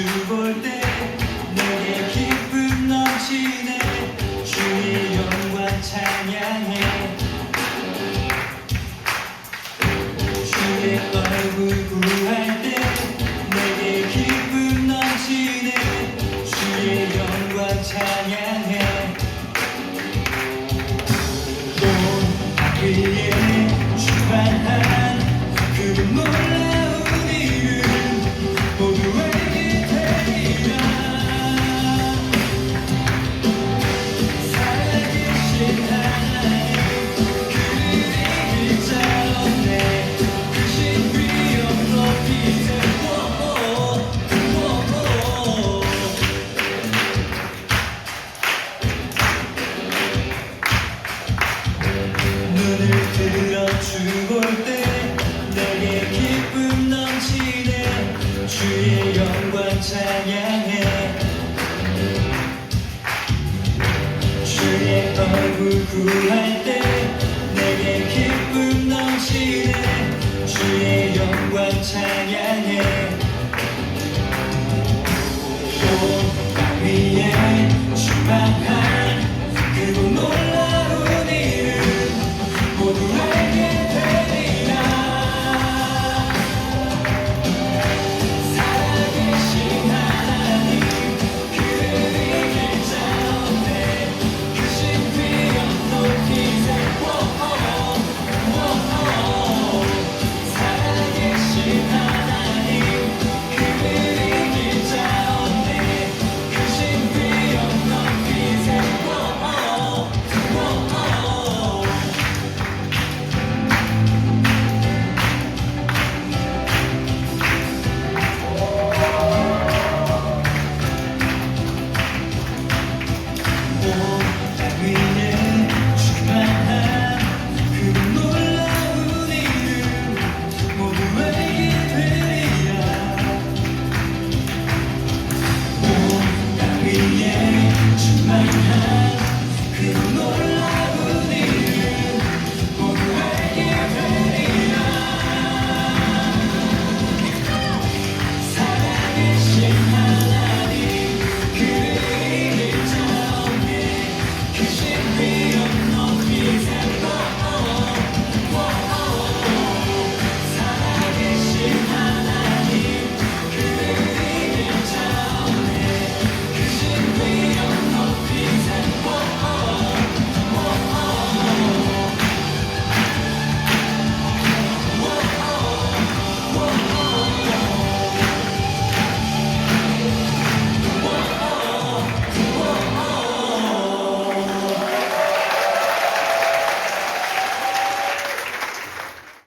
주 볼 때 내게 기쁨 넘치네. 주의 영광 찬양해. 주의 얼굴 구할 때 불구할 때